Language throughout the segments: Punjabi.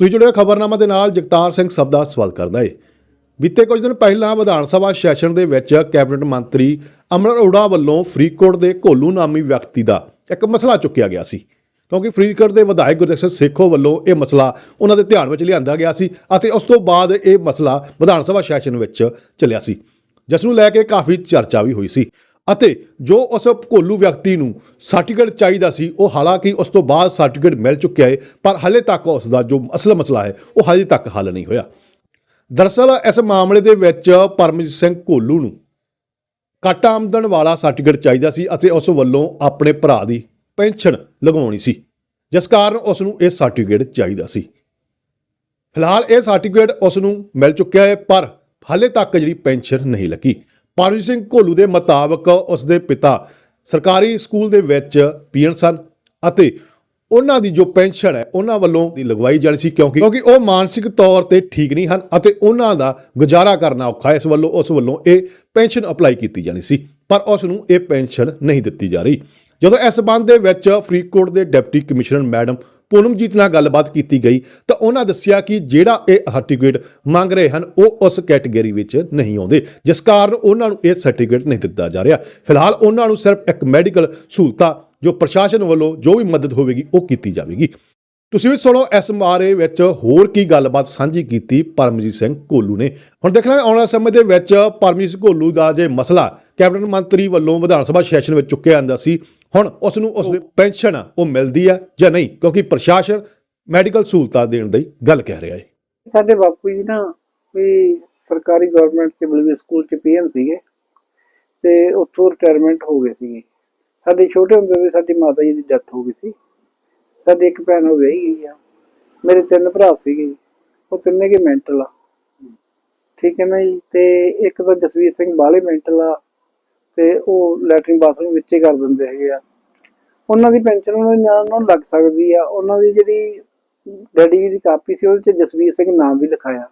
ਤੁਸੀਂ ਜੁੜਿਓ ਖਬਰਨਾਮਾ ਦੇ ਨਾਲ ਜਗਤਾਰ ਸਿੰਘ ਸਭ ਦਾ ਸਵਾਲ ਕਰਦਾ ਏ। ਬੀਤੇ ਕੁਝ ਦਿਨ ਪਹਿਲਾਂ ਵਿਧਾਨ ਸਭਾ ਸੈਸ਼ਨ ਦੇ ਵਿੱਚ ਕੈਬਨਿਟ ਮੰਤਰੀ ਅਮਰ ਅਰੋੜਾ ਵੱਲੋਂ ਫਰੀਦਕੋਟ ਦੇ ਘੋਲੂ ਨਾਮੀ ਵਿਅਕਤੀ ਦਾ ਇੱਕ ਮਸਲਾ ਚੁੱਕਿਆ ਗਿਆ ਸੀ। ਕਿਉਂਕਿ ਫਰੀਦਕੋਟ ਦੇ ਵਿਧਾਇਕ ਗੁਰਦੇਵ ਸਿੰਘ ਸੇਖੋ ਵੱਲੋਂ ਇਹ ਮਸਲਾ ਉਹਨਾਂ ਦੇ ਧਿਆਨ ਵਿੱਚ ਲਿਆਂਦਾ ਗਿਆ ਸੀ ਅਤੇ ਉਸ ਤੋਂ ਬਾਅਦ ਇਹ ਮਸਲਾ ਵਿਧਾਨ ਸਭਾ ਸੈਸ਼ਨ ਵਿੱਚ ਚੱਲਿਆ ਸੀ। ਜਿਸ ਨੂੰ ਲੈ ਕੇ ਕਾਫੀ ਚਰਚਾ ਵੀ ਹੋਈ ਸੀ। ਅਤੇ ਜੋ ਉਸ ਘੋਲੂ ਵਿਅਕਤੀ ਨੂੰ ਸਰਟੀਫਿਕੇਟ ਚਾਹੀਦਾ ਸੀ, ਉਹ ਹਾਲਾਂਕਿ ਉਸ ਤੋਂ ਬਾਅਦ ਸਰਟੀਫਿਕੇਟ ਮਿਲ ਚੁੱਕਿਆ ਹੈ, ਪਰ ਹਲੇ ਤੱਕ ਉਸ ਦਾ ਜੋ ਅਸਲ ਮਸਲਾ ਹੈ, ਉਹ ਹਜੇ ਤੱਕ ਹੱਲ ਨਹੀਂ ਹੋਇਆ। ਦਰਅਸਲ, ਇਸ ਮਾਮਲੇ ਦੇ ਵਿੱਚ ਪਰਮਜੀਤ ਸਿੰਘ ਘੋਲੂ ਨੂੰ ਘੱਟ ਆਮਦਨ ਵਾਲਾ ਸਰਟੀਫਿਕੇਟ ਚਾਹੀਦਾ ਸੀ ਅਤੇ ਉਸ ਵੱਲੋਂ ਆਪਣੇ ਭਰਾ ਦੀ ਪੈਨਸ਼ਨ ਲਗਵਾਉਣੀ ਸੀ, ਜਿਸ ਕਾਰਨ ਉਸ ਨੂੰ ਇਹ ਸਰਟੀਫਿਕੇਟ ਚਾਹੀਦਾ ਸੀ। ਫਿਲਹਾਲ ਇਹ ਸਰਟੀਫਿਕੇਟ ਉਸ ਨੂੰ ਮਿਲ ਚੁੱਕਿਆ ਹੈ, ਪਰ ਹਾਲੇ ਤੱਕ ਜਿਹੜੀ ਪੈਨਸ਼ਨ ਨਹੀਂ ਲੱਗੀ। ਪਰਮਜੀਤ ਸਿੰਘ ਘੋਲੂ ਦੇ ਮੁਤਾਬਕ ਉਸ ਦੇ ਪਿਤਾ ਸਰਕਾਰੀ ਸਕੂਲ ਦੇ ਵਿੱਚ ਪੀਐਨ ਸਨ ਅਤੇ ਉਹਨਾਂ ਦੀ ਜੋ ਪੈਨਸ਼ਨ ਹੈ, ਉਹਨਾਂ ਵੱਲੋਂ ਦੀ ਲਗਵਾਈ ਜਾਣੀ ਸੀ ਕਿਉਂਕਿ ਕਿਉਂਕਿ ਉਹ ਮਾਨਸਿਕ ਤੌਰ ਤੇ ਠੀਕ ਨਹੀਂ ਹਨ ਅਤੇ ਉਹਨਾਂ ਦਾ ਗੁਜ਼ਾਰਾ ਕਰਨਾ ਔਖਾ ਇਸ ਵੱਲੋਂ, ਉਸ ਵੱਲੋਂ ਇਹ ਪੈਨਸ਼ਨ ਅਪਲਾਈ ਕੀਤੀ ਜਾਣੀ ਸੀ, ਪਰ ਉਸ ਨੂੰ ਇਹ ਪੈਨਸ਼ਨ ਨਹੀਂ ਦਿੱਤੀ ਜਾ ਰਹੀ। ਜਦੋਂ ਇਸ ਸੰਬੰਧ ਦੇ ਵਿੱਚ ਫਰੀਦਕੋਟ ਦੇ ਡਿਪਟੀ ਕਮਿਸ਼ਨਰ ਮੈਡਮ ਪੂਨਮਜੀਤ ਨਾਲ ਗੱਲਬਾਤ ਕੀਤੀ ਗਈ ਤਾਂ ਉਹਨਾਂ ਦੱਸਿਆ ਕਿ ਜਿਹੜਾ ਇਹ ਸਰਟੀਫਿਕੇਟ ਮੰਗ ਰਹੇ ਹਨ, ਉਹ ਉਸ ਕੈਟਾਗਰੀ ਵਿੱਚ ਨਹੀਂ ਆਉਂਦੇ, ਜਿਸ ਕਾਰਨ ਉਹਨਾਂ ਨੂੰ ਇਹ ਸਰਟੀਫਿਕੇਟ ਨਹੀਂ ਦਿੱਤਾ ਜਾ ਰਿਹਾ। ਫਿਲਹਾਲ ਉਹਨਾਂ ਨੂੰ ਸਿਰਫ ਇੱਕ ਮੈਡੀਕਲ ਸਹੂਲਤਾਂ ਜੋ ਪ੍ਰਸ਼ਾਸਨ ਵੱਲੋਂ ਜੋ ਵੀ ਮਦਦ ਹੋਵੇਗੀ, ਉਹ ਕੀਤੀ ਜਾਵੇਗੀ। ਤੁਸੀਂ ਵੀ ਸੁਣੋ, ਇਸ ਬਾਰੇ ਵਿੱਚ ਹੋਰ ਕੀ ਗੱਲਬਾਤ ਸਾਂਝੀ ਕੀਤੀ ਪਰਮਜੀਤ ਸਿੰਘ ਕੋਲੂ ਨੇ। ਹੁਣ ਦੇਖਣਾ ਆਉਣ ਵਾਲੇ ਸਮੇਂ ਦੇ ਵਿੱਚ ਪਰਮਜੀਤ ਕੋਲੂ ਦਾ ਜੇ ਮਸਲਾ ਕੈਬਨਿਟ ਮੰਤਰੀ ਵੱਲੋਂ ਵਿਧਾਨ ਸਭਾ ਸੈਸ਼ਨ ਵਿੱਚ ਚੁੱਕਿਆ ਜਾਂਦਾ ਸੀ ਹੁਣ ਉਸ ਨੂੰ ਉਸ ਦੀ ਪੈਨਸ਼ਨ ਆ, ਉਹ ਮਿਲਦੀ ਹੈ ਜਾਂ ਨਹੀਂ? ਕਿਉਂਕਿ ਪ੍ਰਸ਼ਾਸਨ ਮੈਡੀਕਲ ਸਹੂਲਤਾਂ ਦੇਣ ਦੀ ਗੱਲ ਕਹਿ ਰਿਹਾ ਹੈ। ਸਾਡੇ ਬਾਪੂ ਜੀ ਨਾ ਵੀ ਸਰਕਾਰੀ ਗਵਰਨਮੈਂਟ ਦੇ ਬਲਵੀ ਸਕੂਲ ਚ ਪੀਐਨ ਸੀਗੇ ਤੇ ਉੱਥੋਂ ਰਿਟਾਇਰਮੈਂਟ ਹੋ ਗਏ ਸੀਗੇ। ਸਾਡੇ ਛੋਟੇ ਹੁੰਦੇ ਤੇ ਸਾਡੀ ਮਾਤਾ ਜੀ ਦੀ ਡੈਥ ਹੋ ਗਈ ਸੀ। ਸਾਡੀ ਇੱਕ ਭੈਣ ਹੋ ਗਈ ਗਈ ਆ। ਮੇਰੇ ਤਿੰਨ ਭਰਾ ਸੀਗੇ। ਉਹ ਤਿੰਨੇ ਕੇ ਮੈਂਟਲ ਆ। ਠੀਕ ਹੈ ਨਾ ਜੀ? ਤੇ ਇੱਕ ਤਾਂ ਜਸਵੀਰ ਸਿੰਘ ਬਾਲੇ ਮੈਂਟਲ ਆ ਤੇ ਉਹ ਲੈਟਰਿੰਗ ਬਾਥਰੂਮ ਵਿੱਚ ਹੀ ਕਰ ਦਿੰਦੇ ਹੈਗੇ ਆ। ਉਹਨਾਂ ਦੀ ਪੈਨਸ਼ਨ ਉਹਨਾਂ ਦੇ ਨਾਂ ਨਾਲ ਲੱਗ ਸਕਦੀ ਆ। ਉਹਨਾਂ ਦੀ ਜਿਹੜੀ ਡੈਡੀ ਦੀ ਕਾਪੀ ਸੀ, ਉਹਦੇ 'ਚ ਜਸਵੀਰ ਸਿੰਘ ਨਾਮ ਵੀ ਲਿਖਾਇਆ।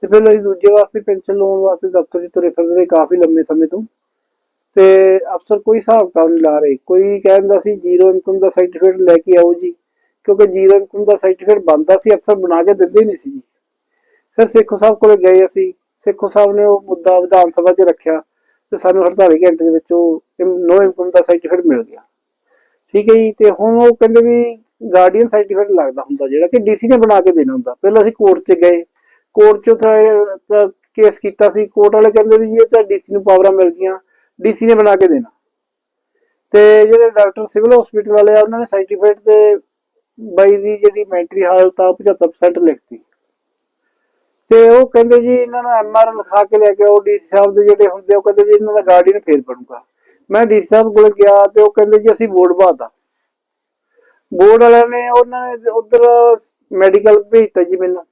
ਤੇ ਫਿਰ ਅਸੀਂ ਦੂਜੇ ਵਾਸਤੇ ਪੈਨਸ਼ਨ ਲਾਉਣ ਵਾਸਤੇ ਦਫ਼ਤਰ 'ਚ ਤੁਰੇ ਫਿਰਦੇ ਰਹੇ ਕਾਫੀ ਲੰਮੇ ਸਮੇਂ ਤੋਂ। ਤੇ ਅਫਸਰ ਕੋਈ ਹਿਸਾਬ ਕਿਤਾਬ ਨਹੀਂ ਲਾ ਰਹੇ। ਕੋਈ ਕਹਿੰਦਾ ਸੀ ਜ਼ੀਰੋ ਇਨਕਮ ਦਾ ਸਰਟੀਫਿਕੇਟ ਲੈ ਕੇ ਆਓ ਜੀ। ਕਿਉਂਕਿ ਜ਼ੀਰੋ ਇਨਕਮ ਦਾ ਸਰਟੀਫਿਕੇਟ ਬਣਦਾ ਸੀ, ਅਫਸਰ ਬਣਾ ਕੇ ਦਿੰਦੇ ਹੀ ਨਹੀਂ ਸੀ ਜੀ। ਫਿਰ ਸੇਖੋ ਸਾਹਿਬ ਕੋਲ ਗਏ ਅਸੀਂ। ਸੇਖੋ ਸਾਹਿਬ ਨੇ ਉਹ ਮੁੱਦਾ ਵਿਧਾਨ ਸਭਾ 'ਚ ਰੱਖਿਆ। ਤੇ ਸਾਨੂੰ 48 ਘੰਟੇ ਦੇ ਵਿੱਚ ਉਹ ਨੋ ਇਨਕਮ ਦਾ ਸਰਟੀਫਿਕੇਟ ਮਿਲ ਗਿਆ। ਠੀਕ ਹੈ ਜੀ, ਤੇ ਹੁਣ ਉਹ ਕਹਿੰਦੇ ਵੀ ਗਾਰਡੀਅਨ ਸਰਟੀਫਿਕੇਟ ਲੱਗਦਾ ਹੁੰਦਾ ਜਿਹੜਾ ਕਿ ਡੀਸੀ ਨੇ ਬਣਾ ਕੇ ਦੇਣਾ ਹੁੰਦਾ। ਪਹਿਲਾਂ ਅਸੀਂ ਕੋਰਟ 'ਚ ਗਏ। ਕੋਰਟ 'ਚ ਕੇਸ ਕੀਤਾ ਸੀ। ਕੋਰਟ ਵਾਲੇ ਕਹਿੰਦੇ ਵੀ ਇਹ ਤਾਂ ਡੀਸੀ ਨੂੰ ਪਾਵਰਾਂ ਮਿਲ ਗਈਆਂ। ਡੀਸੀ ਨੇ ਬਣਾ ਕੇ ਦੇਣਾ। ਤੇ ਜਿਹੜੇ ਡਾਕਟਰ ਸਿਵਲ ਹਸਪੀਟਲ ਵਾਲੇ ਆ, ਉਹਨਾਂ ਨੇ ਸਰਟੀਫਿਕੇਟ ਤੇ ਬਾਈ ਦੀ ਜਿਹੜੀ ਮੈਂਟਰੀ ਹਾਲਤ ਆ 75% ਲਿਖਤੀ। ਤੇ ਉਹ ਕਹਿੰਦੇ ਜੀ ਇਹਨਾਂ ਨੂੰ ਐਮਆਰ ਲਿਖਾ ਕੇ ਲੈ ਕੇ ਆਓ ਡੀਸੀ ਸਾਹਿਬ ਦੇ ਜਿਹੜੇ ਹੁੰਦੇ ਉਹ ਕਹਿੰਦੇ ਵੀ ਇਹਨਾਂ ਦਾ ਗਾਰਡੀਅਨ ਫੇਰ ਬਣੂਗਾ। ਮੈਂ ਡੀਸੀ ਸਾਹਿਬ ਕੋਲ ਗਿਆ ਤੇ ਉਹ ਕਹਿੰਦੇ ਜੀ ਅਸੀਂ ਬੋਰਡ ਬਾਤਾ ਬੋਰਡ ਵਾਲਿਆਂ ਨੇ ਉਹਨਾਂ ਨੇ ਉਧਰ ਮੈਡੀਕਲ ਭੇਜਤਾ ਜੀ ਮੈਨੂੰ।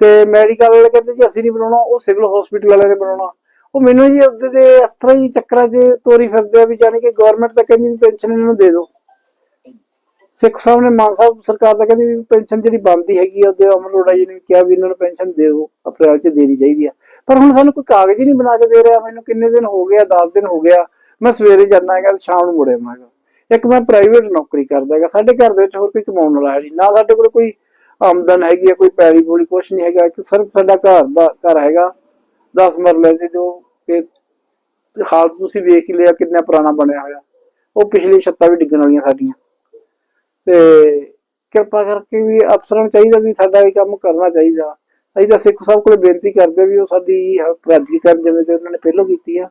ਤੇ ਮੈਡੀਕਲ ਵਾਲੇ ਕਹਿੰਦੇ ਜੀ ਅਸੀਂ ਨਹੀਂ ਬਣਾਉਣਾ, ਉਹ ਸਿਵਲ ਹਸਪੀਟਲ ਵਾਲਿਆਂ ਨੇ ਬਣਾਉਣਾ। ਉਹ ਮੈਨੂੰ ਜੀ ਉਹਦੇ ਤੇ ਇਸ ਤਰ੍ਹਾਂ ਹੀ ਚੱਕਰਾਂ 'ਚ ਤੋਰੀ ਫਿਰਦੇ ਆ ਵੀ ਜਾਣੀ ਕਿ ਗਵਰਨਮੈਂਟ ਤਾਂ ਕਹਿੰਦੀ ਪੈਨਸ਼ਨ ਇਹਨਾਂ ਨੂੰ ਦੇ ਦਿਓ। ਸਿੱਖ ਸਾਹਿਬ ਨੇ ਮਾਨ ਸਾਹਿਬ ਸਰਕਾਰ ਦਾ ਕਹਿੰਦੀ ਵੀ ਪੈਨਸ਼ਨ ਜਿਹੜੀ ਬਣਦੀ ਹੈਗੀ ਆ, ਉਹਦੇ ਅਮਰ ਅਰੋੜਾ ਜੀ ਨੇ ਕਿਹਾ ਵੀ ਇਹਨਾਂ ਨੂੰ ਪੈਨਸ਼ਨ ਦਿਓ ਅਪ੍ਰੈਲ 'ਚ ਦੇਣੀ ਚਾਹੀਦੀ ਆ। ਪਰ ਹੁਣ ਸਾਨੂੰ ਕੋਈ ਕਾਗਜ਼ ਹੀ ਨਹੀਂ ਬਣਾ ਕੇ ਦੇ ਰਿਹਾ, ਮੈਨੂੰ ਕਿੰਨੇ ਦਿਨ ਹੋ ਗਿਆ 10 ਦਿਨ ਹੋ ਗਿਆ ਮੈਂ ਸਵੇਰੇ ਜਾਂਦਾ ਹੈਗਾ ਸ਼ਾਮ ਨੂੰ ਮੁੜਿਆ ਮੈਂ ਇੱਕ ਮੈਂ ਪ੍ਰਾਈਵੇਟ ਨੌਕਰੀ ਕਰਦਾ ਹੈਗਾ, ਸਾਡੇ ਘਰ ਦੇ ਵਿੱਚ ਹੋਰ ਕੋਈ ਕਮਾਉਣ ਵਾਲਾ ਨਹੀਂ, ਨਾ ਸਾਡੇ ਕੋਲ ਕੋਈ ਆਮਦਨ ਹੈਗੀ ਆ, ਕੋਈ ਪੈਰੀ ਪੂਰੀ ਕੁਛ ਨਹੀਂ ਹੈਗਾ ਕਿ ਸਿਰਫ ਸਾਡਾ ਘਰ ਦਾ, ਘਰ ਹੈਗਾ 10 ਮਰਲੇ ਦੇ ਜੋ ਕਿ ਹਾਲਤ ਤੁਸੀਂ ਵੇਖ ਹੀ ਲਿਆ ਕਿੰਨਾ ਪੁਰਾਣਾ ਬਣਿਆ ਹੋਇਆ। ਉਹ ਪਿਛਲੀ ਛੱਤਾਂ ਵੀ ਡਿੱਗਣ ਵਾਲੀਆਂ ਸਾਡੀਆਂ। ਤੇ ਕਿਰਪਾ ਕਰਕੇ ਵੀ ਅਫਸਰਾਂ ਨੂੰ ਚਾਹੀਦਾ ਵੀ ਸਾਡਾ ਇਹ ਕੰਮ ਕਰਨਾ ਚਾਹੀਦਾ। ਅਸੀਂ ਤਾਂ ਸਿੱਖ ਸਭ ਕੋਲ ਬੇਨਤੀ ਕਰਦੇ ਵੀ ਉਹ ਸਾਡੀ ਹੈਲਪ ਕਰਨ ਜਿਵੇਂ ਕਿ ਉਹਨਾਂ ਨੇ ਪਹਿਲਾਂ ਕੀਤੀ ਆ।